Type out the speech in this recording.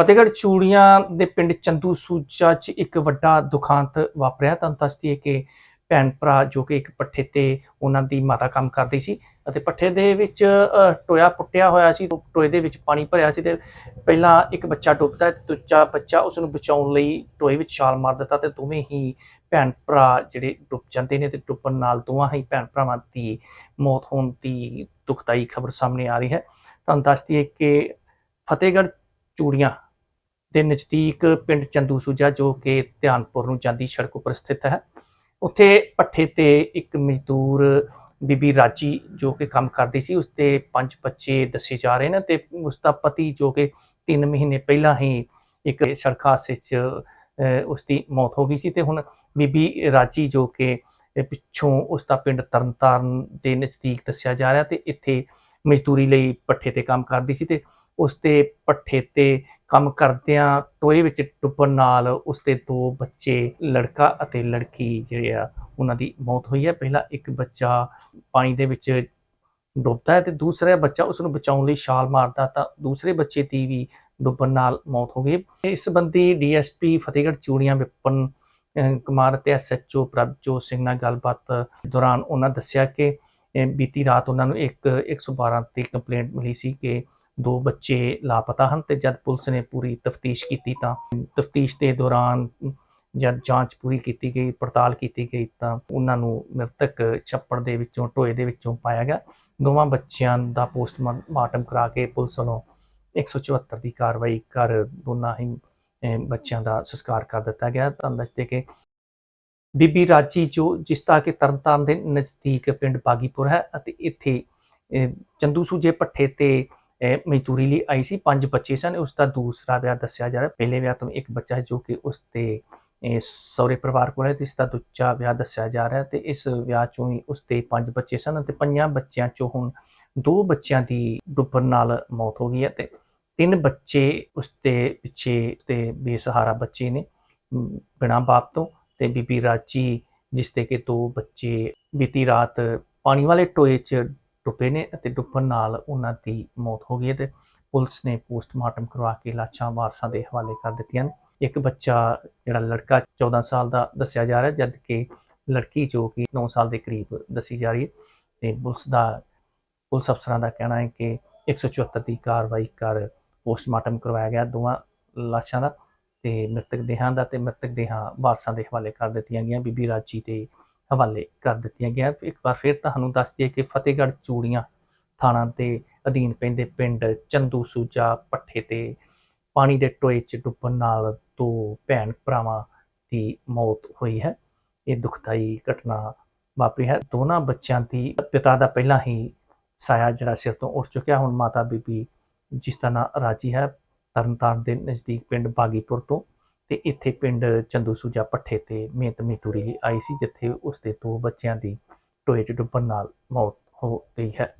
ਫਤਿਹਗੜ੍ਹ ਚੂੜੀਆਂ ਦੇ ਪਿੰਡ ਚੰਦੂ ਸੂਜਾ 'ਚ ਇੱਕ ਵੱਡਾ ਦੁਖਾਂਤ ਵਾਪਰਿਆ। ਤੁਹਾਨੂੰ ਦੱਸਦੀ ਹੈ ਕਿ ਭੈਣ ਭਰਾ ਜੋ ਕਿ ਇੱਕ ਪੱਠੇ ਤੇ ਉਹਨਾਂ ਦੀ ਮਾਤਾ ਕੰਮ ਕਰਦੀ ਸੀ ਅਤੇ ਪੱਠੇ ਦੇ ਵਿੱਚ ਟੋਇਆ ਪੁੱਟਿਆ ਹੋਇਆ ਸੀ ਟੋਏ ਦੇ ਵਿੱਚ ਪਾਣੀ ਭਰਿਆ ਸੀ ਤੇ ਪਹਿਲਾਂ ਇੱਕ ਬੱਚਾ ਡੁੱਬਦਾ ਹੈ ਤੇ ਦੂਜਾ ਬੱਚਾ ਉਸ ਨੂੰ ਬਚਾਉਣ ਲਈ ਟੋਏ ਵਿੱਚ ਛਾਲ ਮਾਰ ਦਿੱਤਾ ਤੇ ਦੋਵੇਂ ਹੀ ਭੈਣ ਭਰਾ ਜਿਹੜੇ ਡੁੱਬ ਜਾਂਦੇ ਨੇ ਤੇ ਡੁੱਬਣ ਨਾਲ ਦੋਵਾਂ ਹੀ ਭੈਣ ਭਰਾਵਾਂ ਦੀ ਮੌਤ ਹੋਣ ਦੀ ਦੁਖਦਾਈ ਖਬਰ ਸਾਹਮਣੇ ਆ ਰਹੀ ਹੈ। ਤੁਹਾਨੂੰ ਦੱਸ ਦਈਏ ਕਿ ਫਤਿਹਗੜ੍ਹ ਚੂੜੀਆਂ ਦੇ ਨਜ਼ਦੀਕ ਪਿੰਡ ਚੰਦੂ ਸੂਜਾ ਜੋ ਕਿ ਧਿਆਨਪੁਰ ਨੂੰ ਜਾਂਦੀ ਸੜਕ ਉੱਪਰ ਸਥਿਤ ਹੈ। ਉੱਥੇ ਪੱਠੇ ਤੇ ਇੱਕ ਮਜ਼ਦੂਰ ਬੀਬੀ ਰਾਜੀ ਜੋ ਕਿ ਕੰਮ ਕਰਦੀ ਸੀ ਉਸਦੇ ਪੰਜ ਬੱਚੇ ਦੱਸੇ ਜਾ ਰਹੇ ਨੇ ਤੇ ਉਸਦਾ ਪਤੀ ਜੋ ਕਿ 3 ਮਹੀਨੇ ਪਹਿਲਾਂ ਹੀ ਇੱਕ ਸੜਕ ਹਾਦਸੇ 'ਚ ਅਹ, ਉਸਦੀ ਮੌਤ ਹੋ ਗਈ ਸੀ ਤੇ ਹੁਣ ਬੀਬੀ ਰਾਜੀ ਜੋ ਕਿ ਪਿੱਛੋਂ ਉਸਦਾ ਪਿੰਡ ਤਰਨਤਾਰਨ ਦੇ ਨਜ਼ਦੀਕ ਦੱਸਿਆ ਜਾ ਰਿਹਾ ਤੇ ਇੱਥੇ ਮਜ਼ਦੂਰੀ ਲਈ ਪੱਠੇ ਤੇ ਕੰਮ ਕਰਦੀ ਸੀ ਤੇ ਉਸਦੇ ਪੱਠੇ ਤੇ ਕੰਮ ਕਰਦਿਆਂ ਟੋਏ ਵਿੱਚ ਡੁੱਬਣ ਨਾਲ ਉਸਦੇ ਦੋ ਬੱਚੇ ਲੜਕਾ ਅਤੇ ਲੜਕੀ ਜਿਹੜੇ ਆ ਉਹਨਾਂ ਦੀ ਮੌਤ ਹੋਈ ਹੈ ਪਹਿਲਾ ਇੱਕ ਬੱਚਾ ਪਾਣੀ ਦੇ ਵਿੱਚ ਡੁੱਬਦਾ ਹੈ ਤੇ ਦੂਸਰਾ ਬੱਚਾ ਉਸ ਨੂੰ ਬਚਾਉਣ ਲਈ ਛਾਲ ਮਾਰਦਾ ਤਾਂ ਦੂਸਰੇ ਬੱਚੇ ਦੀ ਵੀ ਡੁੱਬਣ ਨਾਲ ਮੌਤ ਹੋ ਗਈ। ਇਸ ਸੰਬੰਧੀ ਡੀਐਸਪੀ ਫਤਿਹਗੜ੍ਹ ਚੂੜੀਆਂ ਵਿਪਨ ਅਹ, ਕੁਮਾਰ ਤੇ ਐਸਐਚਓ ਪ੍ਰਭਜੋਤ ਸਿੰਘ ਨਾਲ ਗੱਲਬਾਤ ਦੌਰਾਨ ਉਹਨਾਂ ਦੱਸਿਆ ਕਿ ਬੀਤੀ ਰਾਤ ਉਹਨਾਂ ਨੂੰ ਇੱਕ 112 ਤੇ ਕੰਪਲੇਂਟ ਮਿਲੀ ਸੀ ਕਿ ਦੋ ਬੱਚੇ ਲਾਪਤਾ ਹਨ ਤੇ ਜਦ ਪੁਲਿਸ ਨੇ ਪੂਰੀ ਤਫਤੀਸ਼ ਕੀਤੀ ਤਾਂ ਤਫਤੀਸ਼ ਦੇ ਦੌਰਾਨ ਜਦ ਜਾਂਚ ਪੂਰੀ ਕੀਤੀ ਗਈ, ਪੜਤਾਲ ਕੀਤੀ ਗਈ ਤਾਂ ਉਹਨਾਂ ਨੂੰ ਮ੍ਰਿਤਕ ਛੱਪੜ ਦੇ ਵਿੱਚੋਂ, ਟੋਏ ਦੇ ਵਿੱਚੋਂ ਪਾਇਆ ਗਿਆ। ਦੋਵਾਂ ਬੱਚਿਆਂ ਦਾ ਪੋਸਟਮਾਰਟਮ ਕਰਾ ਕੇ ਪੁਲਿਸ ਵੱਲੋਂ 174 ਦੀ ਕਾਰਵਾਈ ਕਰ ਦੋਨਾਂ ਹੀ ਬੱਚਿਆਂ ਦਾ ਸੰਸਕਾਰ ਕਰ ਦਿੱਤਾ ਗਿਆ। ਤਾਂ ਦੱਸਦੇ ਕਿ ਬੀਬੀ ਰਾਜੀ ਜੋ ਜਿਸ ਦਾ ਕਿ ਤਰਨਤਾਰਨ ਦੇ ਨਜ਼ਦੀਕ ਪਿੰਡ ਬਾਗੀਪੁਰ ਹੈ ਅਤੇ ਇੱਥੇ ਚੰਦੂਸੂਜੇ ਚੰਦੂ ਪੱਠੇ ਤੇ ਅਹ, ਮਜ਼ਦੂਰੀ ਲਈ ਆਈ ਸੀ। ਪੰਜ ਬੱਚੇ ਸਨ। ਉਸ ਦਾ ਦੂਸਰਾ ਵਿਆਹ ਦੱਸਿਆ ਜਾ ਰਿਹਾ। ਪਹਿਲੇ ਵਿਆਹ ਤੋਂ ਇੱਕ ਬੱਚਾ ਜੋ ਕਿ ਉਸ ਦੇ ਅਹ, ਸਹੁਰੇ ਪਰਿਵਾਰ ਕੋਲ ਹੈ। ਤੇ ਇਸ ਦਾ ਦੂਜਾ ਵਿਆਹ ਦੱਸਿਆ ਜਾ ਰਿਹਾ ਤੇ ਇਸ ਵਿਆਹ ਚੋਂ ਹੀ ਉਸ ਦੇ ਪੰਜ ਬੱਚੇ ਸਨ ਤੇ ਪੰਜਾਂ ਬੱਚਿਆਂ ਚੋਂ ਹੁਣ ਦੋ ਬੱਚਿਆਂ ਦੀ ਡੁੱਬਣ ਨਾਲ ਮੌਤ ਹੋ ਗਈ ਹੈ ਤੇ ਤਿੰਨ ਬੱਚੇ ਉਸ ਦੇ ਪਿੱਛੇ ਤੇ ਬੇਸਹਾਰਾ ਬੱਚੇ ਨੇ ਅਮ, ਬਿਨਾਂ ਬਾਪ ਤੋਂ ਤੇ ਬੀਬੀ ਰਾਜੀ ਜਿਸ ਦੇ ਕਿ ਦੋ ਬੱਚੇ ਬੀਤੀ ਰਾਤ ਪਾਣੀ ਵਾਲੇ ਟੋਏ 'ਚ ਡੁੱਬੇ ਨੇ ਅਤੇ ਡੁੱਬਣ ਨਾਲ ਉਹਨਾਂ ਦੀ ਮੌਤ ਹੋ ਗਈ ਹੈ ਤੇ ਪੁਲਿਸ ਨੇ ਪੋਸਟਮਾਰਟਮ ਕਰਵਾ ਕੇ ਲਾਸ਼ਾਂ ਵਾਰਸਾਂ ਦੇ ਹਵਾਲੇ ਕਰ ਦਿੱਤੀਆਂ ਨੇ। ਇੱਕ ਬੱਚਾ, ਜਿਹੜਾ ਲੜਕਾ 14 ਸਾਲ ਦਾ ਦੱਸਿਆ ਜਾ ਰਿਹਾ ਜਦ ਕਿ ਲੜਕੀ ਜੋ ਕਿ 9 ਸਾਲ ਦੇ ਕਰੀਬ ਦੱਸੀ ਜਾ ਰਹੀ ਹੈ ਤੇ ਪੁਲਿਸ ਦਾ, ਪੁਲਿਸ ਅਫਸਰਾਂ ਦਾ ਕਹਿਣਾ ਹੈ ਕਿ 174 ਦੀ ਕਾਰਵਾਈ ਕਰ ਪੋਸਟਮਾਰਟਮ ਕਰਵਾਇਆ ਗਿਆ ਦੋਵਾਂ ਲਾਸ਼ਾਂ ਦਾ ਤੇ ਮ੍ਰਿਤਕ ਦੇਹਾਂ ਦਾ ਤੇ ਮ੍ਰਿਤਕ ਦੇਹਾਂ ਵਾਰਸਾਂ ਦੇ ਹਵਾਲੇ ਕਰ ਦਿੱਤੀਆਂ ਗਈਆਂ। ਬੀਬੀ ਰਾਜੀ ਦੇ ਹਵਾਲੇ ਕਰ ਦਿੱਤੀਆਂ ਗਈਆਂ। ਇੱਕ ਵਾਰ ਫਿਰ ਤੁਹਾਨੂੰ ਦੱਸ ਦਈਏ ਕਿ ਫਤਿਹਗੜ੍ਹ ਚੂੜੀਆਂ ਥਾਣਾ ਦੇ ਅਧੀਨ ਪੈਂਦੇ ਪਿੰਡ ਚੰਦੂ ਸੂਜਾ ਪੱਠੇ ਤੇ ਪਾਣੀ ਦੇ ਟੋਏ 'ਚ ਡੁੱਬਣ ਨਾਲ ਦੋ ਭੈਣ ਭਰਾਵਾਂ ਦੀ ਮੌਤ ਹੋਈ ਹੈ। ਇਹ ਦੁਖਦਾਈ ਘਟਨਾ ਵਾਪਰੀ ਹੈ। ਦੋਨਾਂ ਬੱਚਿਆਂ ਦੀ ਪਿਤਾ ਦਾ ਪਹਿਲਾਂ ਹੀ ਸਾਇਆ ਜਿਹੜਾ ਸਿਰ ਤੋਂ ਉੱਠ ਚੁੱਕਿਆ। ਹੁਣ ਮਾਤਾ ਬੀਬੀ ਜਿਸ ਦਾ ਨਾਂ ਰਾਜੀ ਹੈ, ਤਰਨਤਾਰਨ ਦੇ ਨਜ਼ਦੀਕ ਪਿੰਡ ਬਾਗੀਪੁਰ ਤੋਂ ਤੇ ਇੱਥੇ ਪਿੰਡ ਚੰਦੂ ਸੂਜਾ ਪੱਠੇ ਤੇ ਮਿਹਨਤ ਮਜ਼ਦੂਰੀ ਲਈ ਆਈ ਸੀ, ਜਿੱਥੇ ਉਸ ਦੇ ਦੋ ਬੱਚਿਆਂ ਦੀ ਟੋਏ 'ਚ ਡੁੱਬਣ ਨਾਲ ਮੌਤ ਹੋ ਗਈ ਹੈ।